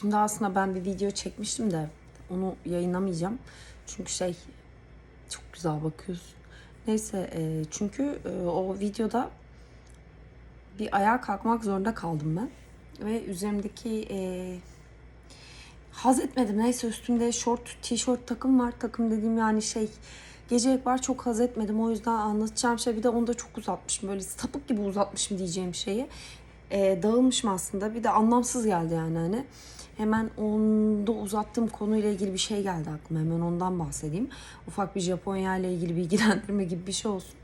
Şimdi aslında ben bir video çekmiştim de onu yayınlamayacağım. Çünkü şey çok güzel bakıyorsun. Neyse e, çünkü e, o videoda bir ayağa kalkmak zorunda kaldım ben. Ve üzerimdeki e, haz etmedim. Neyse üstümde şort, tişört takım var. Takım dediğim yani şey gecelik var çok haz etmedim. O yüzden anlatacağım şey bir de onu da çok uzatmışım. Böyle sapık gibi uzatmışım diyeceğim şeyi. E, dağılmışım aslında. Bir de anlamsız geldi yani hani. Hemen onda uzattığım konuyla ilgili bir şey geldi aklıma. Hemen ondan bahsedeyim. Ufak bir Japonya ile ilgili bilgilendirme gibi bir şey olsun.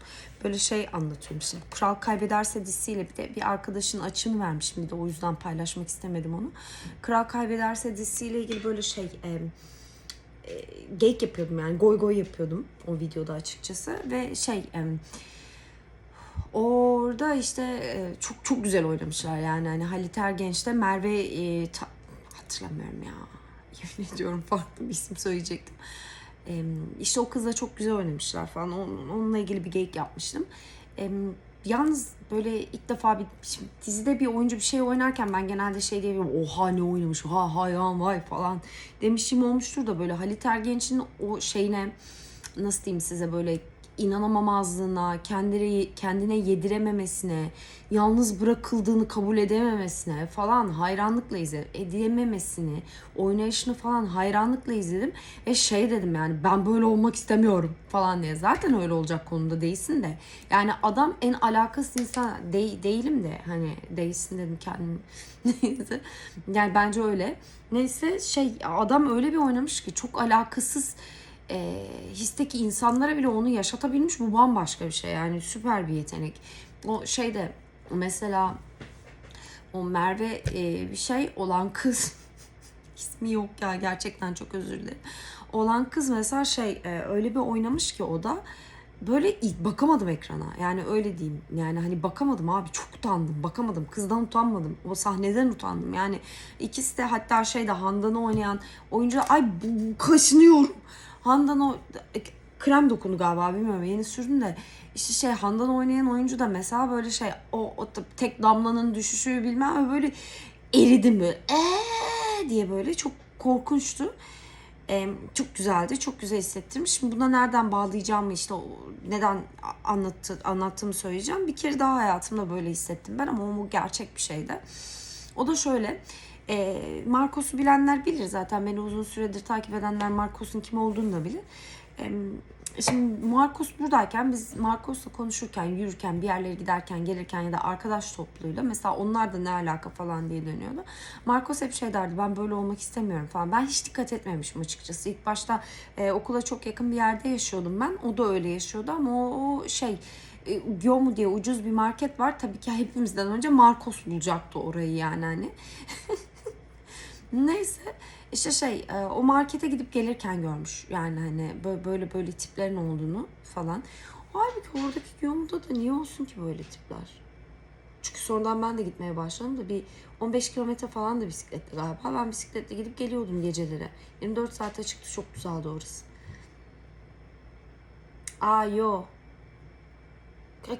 Böyle şey anlatıyorum işte. Kral Kaybederse dizisiyle bir de bir arkadaşın açını vermişim. Bir de o yüzden paylaşmak istemedim onu. Kral Kaybederse dizisiyle ilgili böyle şey... E, e, geyik yapıyordum yani goy goy yapıyordum o videoda açıkçası ve şey e, orada işte e, çok çok güzel oynamışlar yani hani Halit Ergenç de Merve e, ta- hatırlamıyorum ya. Yemin ediyorum farklı bir isim söyleyecektim. E, işte o kızla çok güzel oynamışlar falan. Onun- onunla ilgili bir geyik yapmıştım. E, yalnız böyle ilk defa bir şimdi dizide bir oyuncu bir şey oynarken ben genelde şey diyebilirim. Oha ne oynamış ha hayvan vay falan demişim olmuştur da böyle Halit Ergenç'in o şeyine nasıl diyeyim size böyle inanamamazlığına, kendine, kendine yedirememesine, yalnız bırakıldığını kabul edememesine falan hayranlıkla izledim. Edememesini, oynayışını falan hayranlıkla izledim. Ve şey dedim yani ben böyle olmak istemiyorum falan diye. Zaten öyle olacak konuda değilsin de. Yani adam en alakasız insan de- değilim de hani değilsin dedim kendim. Neyse. Yani bence öyle. Neyse şey adam öyle bir oynamış ki çok alakasız e, histeki insanlara bile onu yaşatabilmiş bu bambaşka bir şey yani süper bir yetenek. O şeyde mesela o Merve e, bir şey olan kız ismi yok ya gerçekten çok özür dilerim. Olan kız mesela şey e, öyle bir oynamış ki o da böyle bakamadım ekrana. Yani öyle diyeyim. Yani hani bakamadım abi çok utandım. Bakamadım. Kızdan utanmadım. O sahneden utandım. Yani ikisi de hatta şeyde Handan'ı oynayan oyuncu ay bu, kaşınıyorum. Handan o krem dokunu galiba bilmiyorum yeni sürdüm de işte şey Handan oynayan oyuncu da mesela böyle şey o, o tek damlanın düşüşü bilmem böyle eridim böyle ee diye böyle çok korkunçtu. Ee, çok güzeldi. Çok güzel hissettirmiş. Şimdi buna nereden bağlayacağımı işte neden anlattı, anlattığımı söyleyeceğim. Bir kere daha hayatımda böyle hissettim ben ama o gerçek bir şeydi. O da şöyle. E, Marcos'u bilenler bilir zaten. Beni uzun süredir takip edenler Marcos'un kim olduğunu da bilir. E, şimdi Marcos buradayken biz Marcos'la konuşurken, yürürken, bir yerlere giderken, gelirken ya da arkadaş topluluğuyla mesela onlar da ne alaka falan diye dönüyordu. Marcos hep şey derdi ben böyle olmak istemiyorum falan. Ben hiç dikkat etmemişim açıkçası. İlk başta e, okula çok yakın bir yerde yaşıyordum ben. O da öyle yaşıyordu ama o, o şey e, Gyomu diye ucuz bir market var. Tabii ki hepimizden önce Marcos bulacaktı orayı yani hani. Neyse işte şey e, o markete gidip gelirken görmüş yani hani böyle böyle, tiplerin olduğunu falan. Halbuki oradaki Gyomu'da da niye olsun ki böyle tipler? Çünkü sonradan ben de gitmeye başladım da bir 15 kilometre falan da bisikletle galiba. Ben bisikletle gidip geliyordum geceleri. 24 saate çıktı çok güzeldi orası. Aa yo.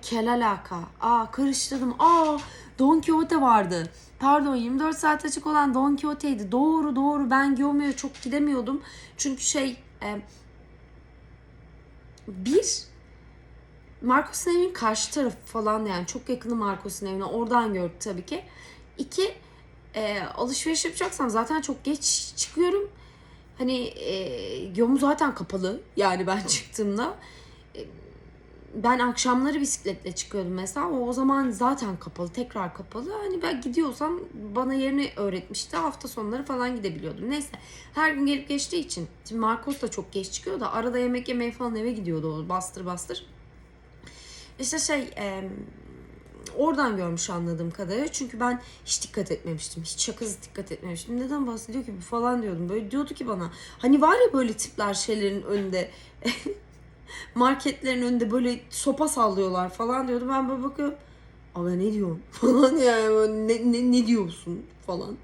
Kel alaka. Aa karıştırdım. Aa Don Quixote vardı. Pardon 24 saat açık olan Don Quixote'ydi. Doğru doğru ben Gyomu'ya çok gidemiyordum. Çünkü şey e, bir Marcos'un evinin karşı tarafı falan yani çok yakını Marcos'un evine oradan gördü tabii ki. İki e, alışveriş yapacaksam zaten çok geç çıkıyorum. Hani e, Gyomu zaten kapalı yani ben çıktığımda. E, ben akşamları bisikletle çıkıyordum mesela. O, o zaman zaten kapalı, tekrar kapalı. Hani ben gidiyorsam bana yerini öğretmişti. Hafta sonları falan gidebiliyordum. Neyse her gün gelip geçtiği için. Şimdi Marcos da çok geç çıkıyor da arada yemek yemeye falan eve gidiyordu o bastır bastır. İşte şey e, oradan görmüş anladığım kadarıyla. Çünkü ben hiç dikkat etmemiştim. Hiç şakasız dikkat etmemiştim. Neden bahsediyor ki bu falan diyordum. Böyle diyordu ki bana. Hani var ya böyle tipler şeylerin önünde. marketlerin önünde böyle sopa sallıyorlar falan diyordu. Ben böyle bakıyorum. Aga ne diyorsun falan yani ne, ne, ne diyorsun falan.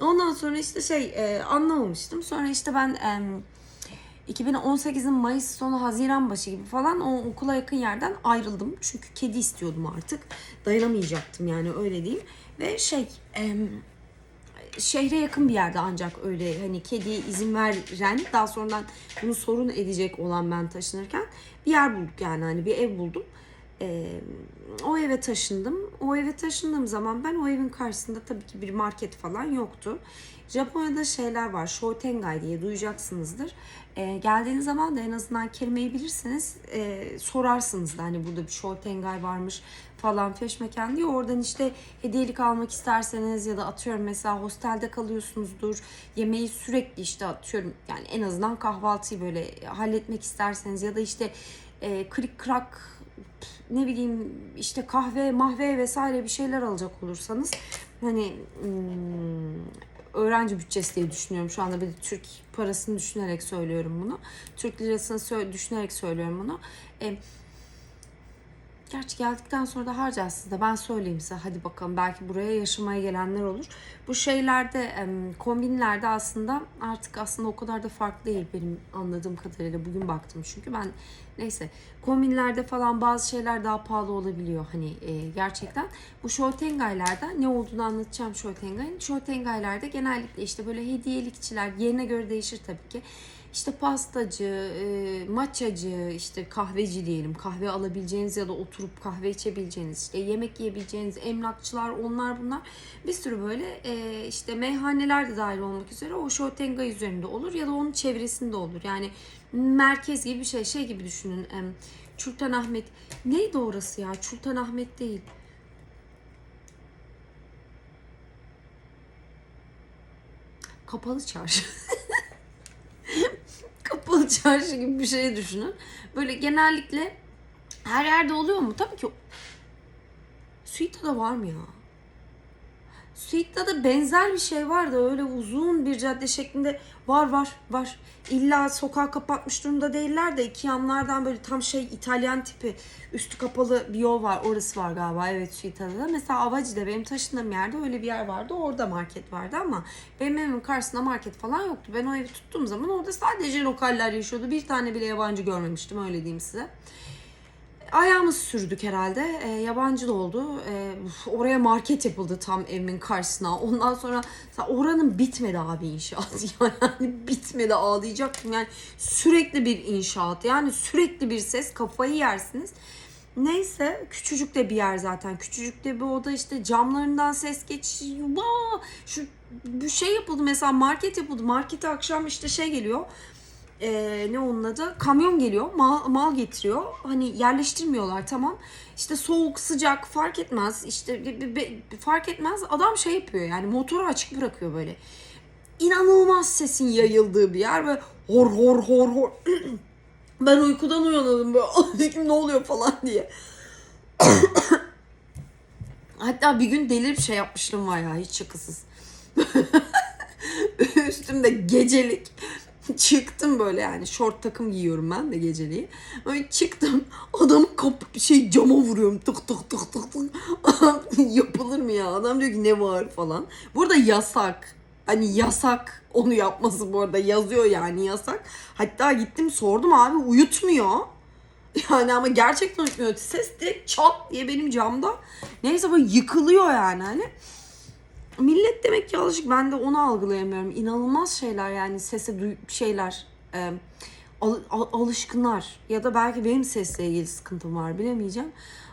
Ondan sonra işte şey e, anlamamıştım. Sonra işte ben e, 2018'in Mayıs sonu Haziran başı gibi falan o okula yakın yerden ayrıldım. Çünkü kedi istiyordum artık. Dayanamayacaktım yani öyle diyeyim. Ve şey e, şehre yakın bir yerde ancak öyle hani kediye izin veren daha sonradan bunu sorun edecek olan ben taşınırken bir yer bulduk yani hani bir ev buldum. Ee, o eve taşındım. O eve taşındığım zaman ben o evin karşısında tabii ki bir market falan yoktu. Japonya'da şeyler var. Shotengai diye duyacaksınızdır. Ee, geldiğiniz zaman da en azından kelimeyi bilirseniz e, sorarsınız da hani burada bir Shotengai varmış falan feşmeken diye. Oradan işte hediyelik almak isterseniz ya da atıyorum mesela hostelde kalıyorsunuzdur. Yemeği sürekli işte atıyorum yani en azından kahvaltıyı böyle halletmek isterseniz ya da işte e, krik krak ne bileyim işte kahve, mahve vesaire bir şeyler alacak olursanız hani hmm, öğrenci bütçesi diye düşünüyorum. Şu anda bir de Türk parasını düşünerek söylüyorum bunu. Türk lirasını sö- düşünerek söylüyorum bunu. E, Gerçi geldikten sonra da harcarsınız da ben söyleyeyim size. Hadi bakalım belki buraya yaşamaya gelenler olur. Bu şeylerde kombinlerde aslında artık aslında o kadar da farklı değil benim anladığım kadarıyla. Bugün baktım çünkü ben neyse kombinlerde falan bazı şeyler daha pahalı olabiliyor hani e, gerçekten. Bu Shotengail'larda ne olduğunu anlatacağım Shotengail'in. Shotengail'larda genellikle işte böyle hediyelikçiler yerine göre değişir tabii ki. İşte pastacı, e, matchacı, işte kahveci diyelim. Kahve alabileceğiniz ya da oturup kahve içebileceğiniz, işte yemek yiyebileceğiniz emlakçılar, onlar bunlar. Bir sürü böyle e, işte meyhaneler de dahil olmak üzere o Shotengai üzerinde olur ya da onun çevresinde olur. Yani merkez gibi bir şey, şey gibi düşünün. E, Sultanahmet, neydi orası ya? Sultanahmet değil. Kapalı çarşı. kapalı çarşı gibi bir şey düşünün. Böyle genellikle her yerde oluyor mu? Tabii ki. Suite'da var mı ya? Suite'da da benzer bir şey var da öyle uzun bir cadde şeklinde var var var. İlla sokağı kapatmış durumda değiller de iki yanlardan böyle tam şey İtalyan tipi üstü kapalı bir yol var. Orası var galiba evet Suite'da da. Mesela Avaci'de benim taşındığım yerde öyle bir yer vardı. Orada market vardı ama benim evimin karşısında market falan yoktu. Ben o evi tuttuğum zaman orada sadece lokaller yaşıyordu. Bir tane bile yabancı görmemiştim öyle diyeyim size. Ayağımızı sürdük herhalde. E, yabancı da oldu. E, oraya market yapıldı tam evimin karşısına. Ondan sonra oranın bitmedi abi inşaat. Yani bitmedi ağlayacaktım. Yani sürekli bir inşaat. Yani sürekli bir ses. Kafayı yersiniz. Neyse küçücük de bir yer zaten. Küçücük de bir oda işte camlarından ses geçiyor. Şu bir şey yapıldı mesela market yapıldı. Markete akşam işte şey geliyor e, ne onun adı? Kamyon geliyor mal, mal getiriyor. Hani yerleştirmiyorlar tamam. İşte soğuk sıcak fark etmez. İşte be- be- fark etmez. Adam şey yapıyor yani motoru açık bırakıyor böyle. İnanılmaz sesin yayıldığı bir yer. Ve hor hor hor hor. Ben uykudan uyandım böyle. Ne oluyor falan diye. Hatta bir gün delirip şey yapmışlığım var ya hiç şakasız. Üstümde gecelik çıktım böyle yani şort takım giyiyorum ben de geceliği. Böyle çıktım adamın kapı şey cama vuruyorum tık tık tık tık tık. Yapılır mı ya? Adam diyor ki ne var falan. Burada yasak. Hani yasak onu yapması bu arada yazıyor yani yasak. Hatta gittim sordum abi uyutmuyor. Yani ama gerçekten uyutmuyor. Ses direkt çat diye benim camda. Neyse böyle yıkılıyor yani hani. Millet demek ki alışık. Ben de onu algılayamıyorum. İnanılmaz şeyler yani sese duy- şeyler. e, al- al- alışkınlar. Ya da belki benim sesle ilgili sıkıntım var bilemeyeceğim.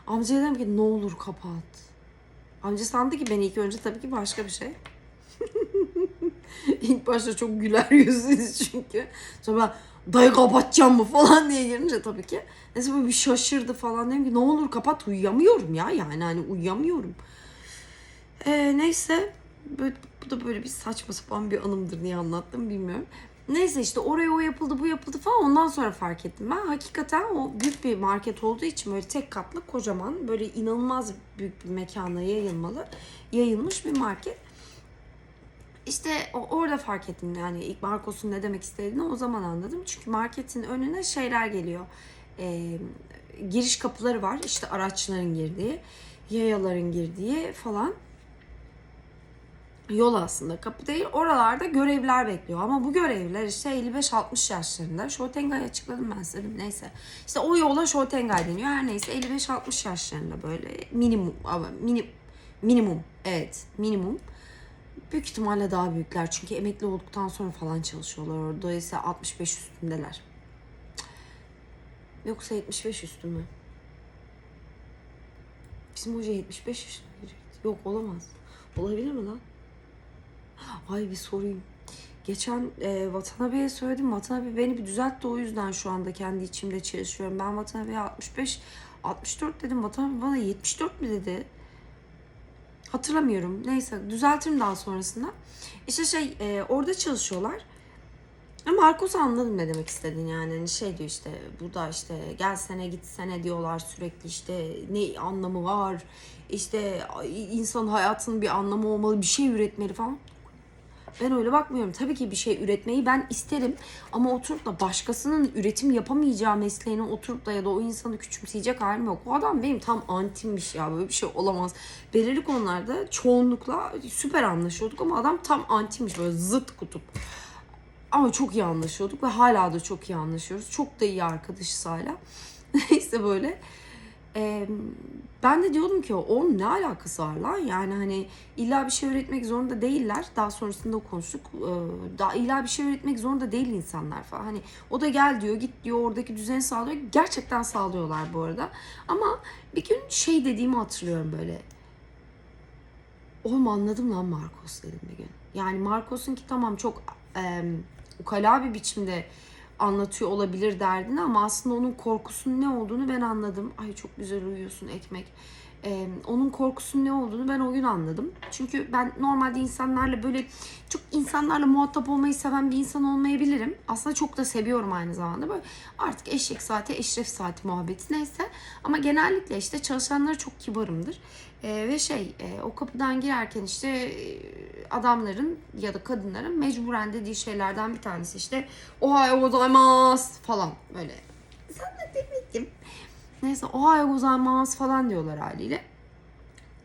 Amcaya dedim ki ne olur kapat. Amca sandı ki ben ilk önce tabii ki başka bir şey. ilk başta çok güler yüzlüydü çünkü. Sonra ben dayı kapatacağım mı falan diye girince tabii ki. Neyse böyle bir şaşırdı falan. Dedim ki ne olur kapat uyuyamıyorum ya yani hani uyuyamıyorum. Ee, neyse böyle, bu da böyle bir saçma sapan bir anımdır niye anlattım bilmiyorum. Neyse işte oraya o yapıldı bu yapıldı falan ondan sonra fark ettim ben. Hakikaten o büyük bir market olduğu için böyle tek katlı kocaman böyle inanılmaz büyük bir mekana yayılmalı yayılmış bir market. İşte orada fark ettim yani ilk Marcos'un ne demek istediğini o zaman anladım. Çünkü marketin önüne şeyler geliyor. Ee, giriş kapıları var işte araçların girdiği, yayaların girdiği falan yol aslında kapı değil. Oralarda görevler bekliyor. Ama bu görevliler işte 55-60 yaşlarında. Shotengai açıkladım ben size. Neyse. İşte o yola Shotengai deniyor. Her neyse 55-60 yaşlarında böyle minimum ama mini, minimum evet minimum Büyük ihtimalle daha büyükler. Çünkü emekli olduktan sonra falan çalışıyorlar. Dolayısıyla 65 üstündeler. Yoksa 75 üstü mü? Bizim hoca 75 üstü mü? Yok olamaz. Olabilir mi lan? Ay bir sorayım. Geçen e, Vatan abiye söyledim. Vatan abi beni bir düzeltti o yüzden şu anda kendi içimde çalışıyorum. Ben Vatan abiye 65, 64 dedim. Vatan abi bana 74 mi dedi? Hatırlamıyorum. Neyse düzeltirim daha sonrasında. İşte şey e, orada çalışıyorlar. Ama Marcos anladım ne demek istediğini yani. Hani şey diyor işte burada işte gelsene gitsene diyorlar sürekli işte ne anlamı var. İşte insan hayatının bir anlamı olmalı bir şey üretmeli falan. Ben öyle bakmıyorum. Tabii ki bir şey üretmeyi ben isterim. Ama oturup da başkasının üretim yapamayacağı mesleğine oturup da ya da o insanı küçümseyecek halim yok. O adam benim tam antimmiş ya. Böyle bir şey olamaz. Belirli konularda çoğunlukla süper anlaşıyorduk ama adam tam antimmiş. Böyle zıt kutup. Ama çok iyi anlaşıyorduk ve hala da çok iyi anlaşıyoruz. Çok da iyi arkadaşız hala. Neyse böyle. Ee, ben de diyordum ki onun ne alakası var lan? Yani hani illa bir şey öğretmek zorunda değiller. Daha sonrasında konuştuk. Ee, daha illa bir şey öğretmek zorunda değil insanlar falan. Hani o da gel diyor, git diyor, oradaki düzeni sağlıyor. Gerçekten sağlıyorlar bu arada. Ama bir gün şey dediğimi hatırlıyorum böyle. Oğlum anladım lan Marcos dedim bir gün. Yani Marcos'un ki tamam çok e, ukala bir biçimde anlatıyor olabilir derdini ama aslında onun korkusunun ne olduğunu ben anladım. Ay çok güzel uyuyorsun ekmek. Ee, onun korkusunun ne olduğunu ben o gün anladım. Çünkü ben normalde insanlarla böyle çok insanlarla muhatap olmayı seven bir insan olmayabilirim. Aslında çok da seviyorum aynı zamanda. Böyle artık eşek saati, eşref saati muhabbeti neyse. Ama genellikle işte çalışanlara çok kibarımdır. Ee, ve şey e, o kapıdan girerken işte e, adamların ya da kadınların mecburen dediği şeylerden bir tanesi işte ohayo gozaimasu falan böyle. Sana demedim. Neyse ohayo gozaimasu falan diyorlar haliyle.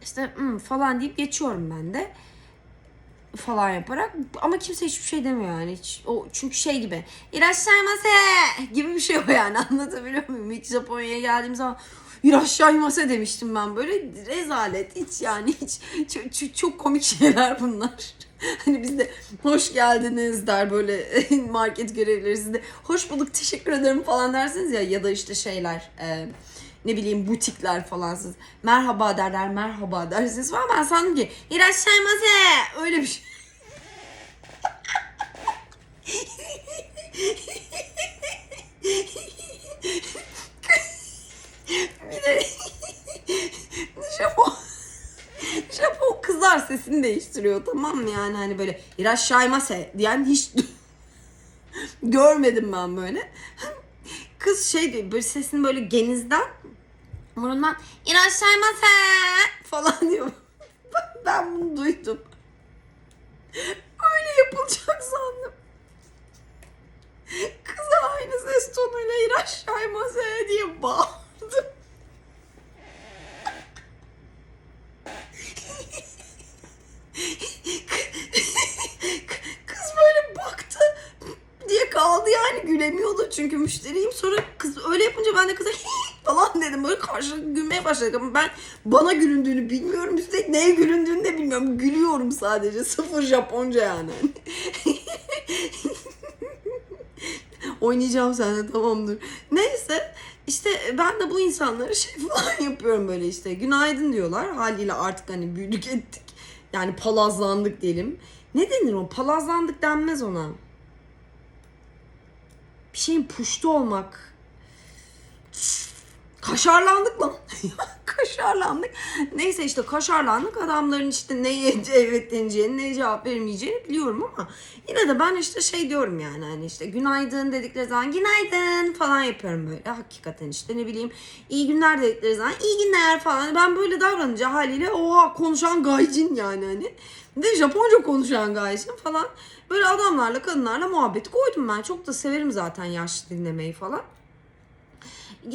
İşte falan deyip geçiyorum ben de falan yaparak. Ama kimse hiçbir şey demiyor yani. Hiç o çünkü şey gibi iraşaymase gibi bir şey o yani. Anlatabiliyor muyum? İlk Japonya'ya geldiğim zaman iraşaymase demiştim ben böyle. Rezalet hiç yani hiç. Çok, çok, komik şeyler bunlar. Hani biz de hoş geldiniz der böyle market görevlileri. De hoş bulduk teşekkür ederim falan dersiniz ya ya da işte şeyler e, ne bileyim butikler falan siz merhaba derler merhaba dersiniz falan ben sandım ki iraşaymase öyle bir şey. bir de Japon Japon kızlar sesini değiştiriyor tamam mı yani hani böyle iraşaymase diyen hiç görmedim ben böyle. Kız şey diyor böyle sesini böyle genizden Burundan iraşaymase falan diyor. Ben- bunu duydum. Öyle yapılacak sandım. Kız aynı ses tonuyla iraşaymase diye bağırdı. Kız böyle baktı diye kaldı yani gülemiyordu çünkü müşteriyim. Sonra kız öyle yapınca ben de kıza falan dedim. Böyle karşılıklı gülmeye başladık ama ben bana gülündüğünü bilmiyorum. Üstelik neye gülündüğünü de bilmiyorum. Gülüyorum sadece. Sıfır Japonca yani. Oynayacağım seninle tamamdır. Neyse işte ben de bu insanlara şey falan yapıyorum böyle işte. Günaydın diyorlar. Haliyle artık hani büyüdük ettik. Yani palazlandık diyelim. Ne denir o? Palazlandık denmez ona. Bir şeyin puştu olmak. Kaşarlandık lan. kaşarlandık. Neyse işte kaşarlandık. Adamların işte neye evet deneceğini, neye cevap vermeyeceğini biliyorum ama yine de ben işte şey diyorum yani hani işte günaydın dedikleri zaman günaydın falan yapıyorum böyle. Hakikaten işte ne bileyim iyi günler dedikleri zaman iyi günler falan. Ben böyle davranınca haliyle oha konuşan gaijin yani hani. De Japonca konuşan gaijin falan. Böyle adamlarla kadınlarla muhabbeti koydum ben. Çok da severim zaten yaşlı dinlemeyi falan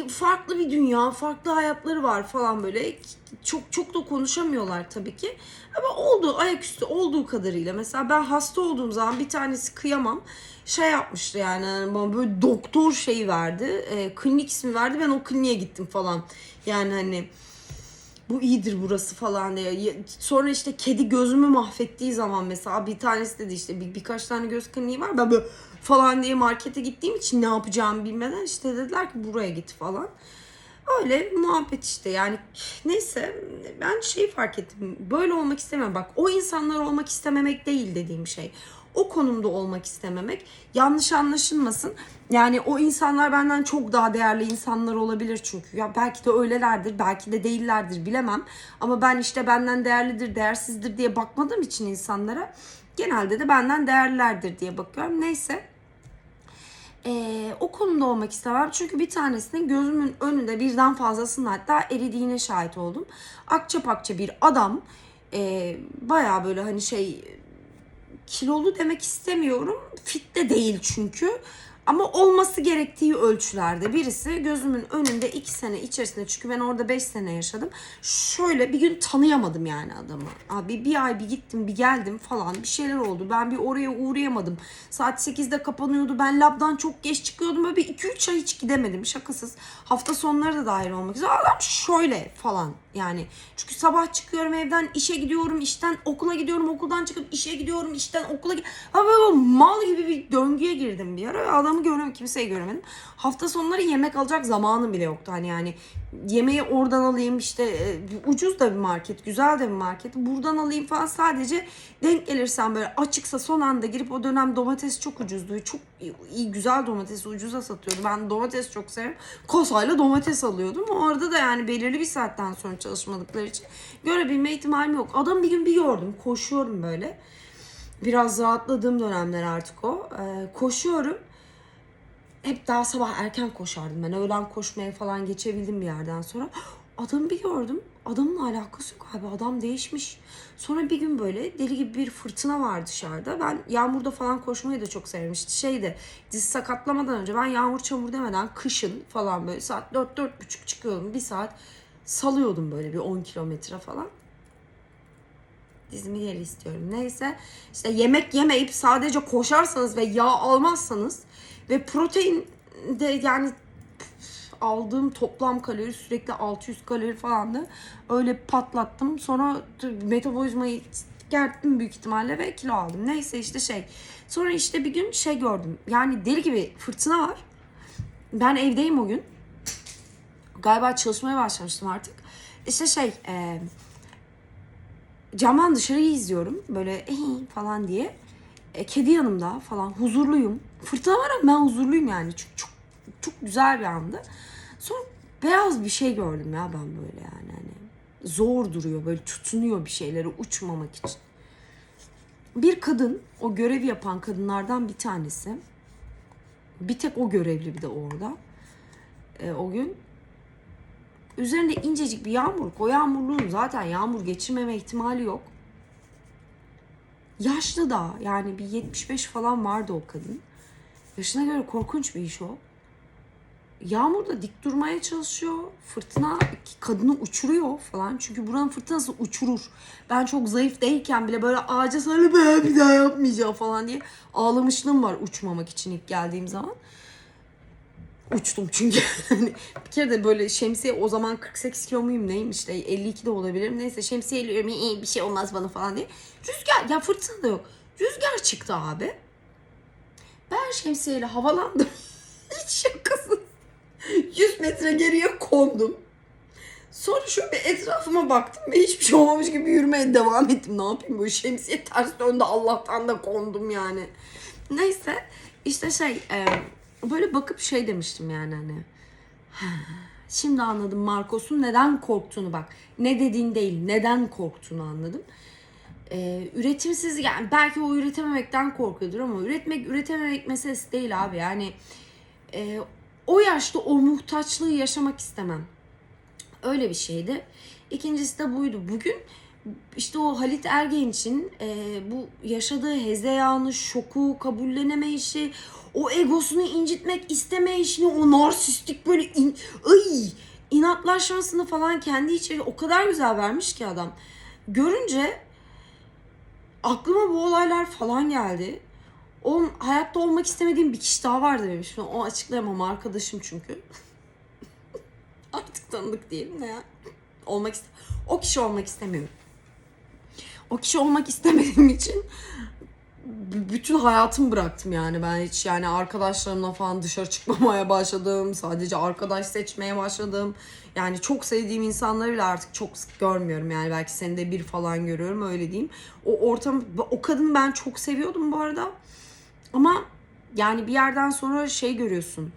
farklı bir dünya, farklı hayatları var falan böyle. Çok çok da konuşamıyorlar tabii ki. Ama olduğu ayaküstü olduğu kadarıyla. Mesela ben hasta olduğum zaman bir tanesi kıyamam şey yapmıştı yani bana böyle doktor şeyi verdi. E, klinik ismi verdi. Ben o kliniğe gittim falan. Yani hani bu iyidir burası falan diye. Sonra işte kedi gözümü mahvettiği zaman mesela bir tanesi dedi işte bir, birkaç tane göz kliniği var. Ben böyle falan diye markete gittiğim için ne yapacağımı bilmeden işte dediler ki buraya git falan. Öyle muhabbet işte yani neyse ben şeyi fark ettim böyle olmak istemiyorum bak o insanlar olmak istememek değil dediğim şey o konumda olmak istememek. Yanlış anlaşılmasın. Yani o insanlar benden çok daha değerli insanlar olabilir çünkü. Ya belki de öylelerdir belki de değillerdir bilemem. Ama ben işte benden değerlidir değersizdir diye bakmadığım için insanlara genelde de benden değerlilerdir diye bakıyorum. Neyse. Ee, o konuda olmak istemem. Çünkü bir tanesinin gözümün önünde birden fazlasının hatta eridiğine şahit oldum. Akça pakça bir adam e, bayağı böyle hani şey kilolu demek istemiyorum. Fit de değil çünkü. Ama olması gerektiği ölçülerde birisi gözümün önünde iki sene içerisinde çünkü ben orada beş sene yaşadım. Şöyle bir gün tanıyamadım yani adamı. Abi bir ay bir gittim bir geldim falan bir şeyler oldu. Ben bir oraya uğrayamadım. Saat 8'de kapanıyordu. Ben labdan çok geç çıkıyordum. Böyle bir 2-3 ay hiç gidemedim şakasız. Hafta sonları da dahil olmak üzere. Adam şöyle falan yani. Çünkü sabah çıkıyorum evden işe gidiyorum. işten okula gidiyorum. Okuldan çıkıp işe gidiyorum. işten okula gidiyorum. Böyle mal gibi bir döngüye girdim bir ara. Adamı görmedim. Kimseyi göremedim. Hafta sonları yemek alacak zamanım bile yoktu. Hani yani yemeği oradan alayım işte e, ucuz da bir market. Güzel de bir market. Buradan alayım falan sadece denk gelirsem böyle açıksa son anda girip o dönem domates çok ucuzdu. Çok iyi güzel domatesi ucuza satıyordu. Ben domates çok severim. Kosayla domates alıyordum. Orada da yani belirli bir saatten sonra çalışmadıkları için görebilme ihtimalim yok. Adam bir gün bir gördüm. Koşuyorum böyle. Biraz rahatladığım dönemler artık o. Ee, koşuyorum. Hep daha sabah erken koşardım ben. Öğlen koşmaya falan geçebildim bir yerden sonra. Adamı bir gördüm. Adamın alakası yok abi. Adam değişmiş. Sonra bir gün böyle deli gibi bir fırtına var dışarıda. Ben yağmurda falan koşmayı da çok severim. İşte şeydi diz sakatlamadan önce ben yağmur çamur demeden kışın falan böyle saat 4-4.30 çıkıyordum. Bir saat salıyordum böyle bir 10 kilometre falan dizimi geri istiyorum. Neyse işte yemek yemeyip sadece koşarsanız ve yağ almazsanız ve protein de yani aldığım toplam kalori sürekli 600 kalori falandı. Öyle patlattım. Sonra metabolizmayı gerttim büyük ihtimalle ve kilo aldım. Neyse işte şey. Sonra işte bir gün şey gördüm. Yani deli gibi fırtına var. Ben evdeyim o gün. Galiba çalışmaya başlamıştım artık. İşte şey e, camdan dışarıyı izliyorum. Böyle falan diye. E, kedi yanımda falan huzurluyum. Fırtına var ama ben huzurluyum yani. Çok çok çok güzel bir andı. Sonra beyaz bir şey gördüm ya ben böyle yani hani zor duruyor böyle tutunuyor bir şeylere uçmamak için. Bir kadın o görevi yapan kadınlardan bir tanesi. Bir tek o görevli bir de orada. E, o gün üzerinde incecik bir yağmurluk. O yağmurluğun zaten yağmur geçirmeme ihtimali yok. Yaşlı da yani bir 75 falan vardı o kadın. Yaşına göre korkunç bir iş o. Yağmurda dik durmaya çalışıyor. Fırtına kadını uçuruyor falan. Çünkü buranın fırtınası uçurur. Ben çok zayıf değilken bile böyle ağaca sarılıp "Ben bir daha yapmayacağım falan diye ağlamışlığım var uçmamak için ilk geldiğim zaman. Uçtum çünkü. Hani bir kere de böyle şemsiye o zaman 48 kilo muyum neyim işte 52 de olabilirim. Neyse şemsiye eliyorum bir şey olmaz bana falan diye. Rüzgar ya fırtına da yok. Rüzgar çıktı abi. Ben şemsiyeyle havalandım. Hiç şakasız. 100 metre geriye kondum. Sonra şöyle bir etrafıma baktım ve hiçbir şey olmamış gibi yürümeye devam ettim. Ne yapayım böyle şemsiye ters döndü Allah'tan da kondum yani. Neyse işte şey e, böyle bakıp şey demiştim yani hani. "Ha, Şimdi anladım Marcos'un neden korktuğunu bak. Ne dediğin değil neden korktuğunu anladım. Ee, üretimsiz yani belki o üretememekten korkuyordur ama üretmek üretememek meselesi değil abi yani e, o yaşta o muhtaçlığı yaşamak istemem. Öyle bir şeydi. İkincisi de buydu. Bugün işte o Halit Ergenç'in e, bu yaşadığı hezeyanı, şoku, kabullenemeyişi, o egosunu incitmek istemeyişini, o narsistik böyle in, ay, inatlaşmasını falan kendi içeri o kadar güzel vermiş ki adam. Görünce aklıma bu olaylar falan geldi. O hayatta olmak istemediğim bir kişi daha benim. Şimdi o açıklayamam arkadaşım çünkü. Artık tanıdık diyelim ya. olmak ist- o kişi olmak istemiyorum. O kişi olmak istemediğim için bütün hayatımı bıraktım yani ben hiç yani arkadaşlarımla falan dışarı çıkmamaya başladım. Sadece arkadaş seçmeye başladım. Yani çok sevdiğim insanları bile artık çok sık görmüyorum yani belki senede bir falan görüyorum öyle diyeyim. O ortam o kadını ben çok seviyordum bu arada. Ama yani bir yerden sonra şey görüyorsun.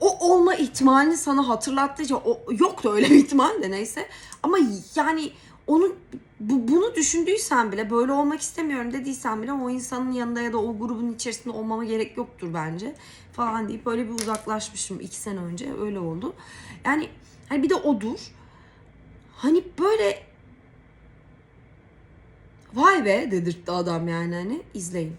O olma ihtimalini sana hatırlattığı o yoktu öyle bir ihtimal de neyse. Ama yani onu bu, bunu düşündüysen bile böyle olmak istemiyorum dediysen bile o insanın yanında ya da o grubun içerisinde olmama gerek yoktur bence falan deyip böyle bir uzaklaşmışım iki sene önce öyle oldu. Yani hani bir de odur. Hani böyle vay be dedirtti adam yani hani izleyin.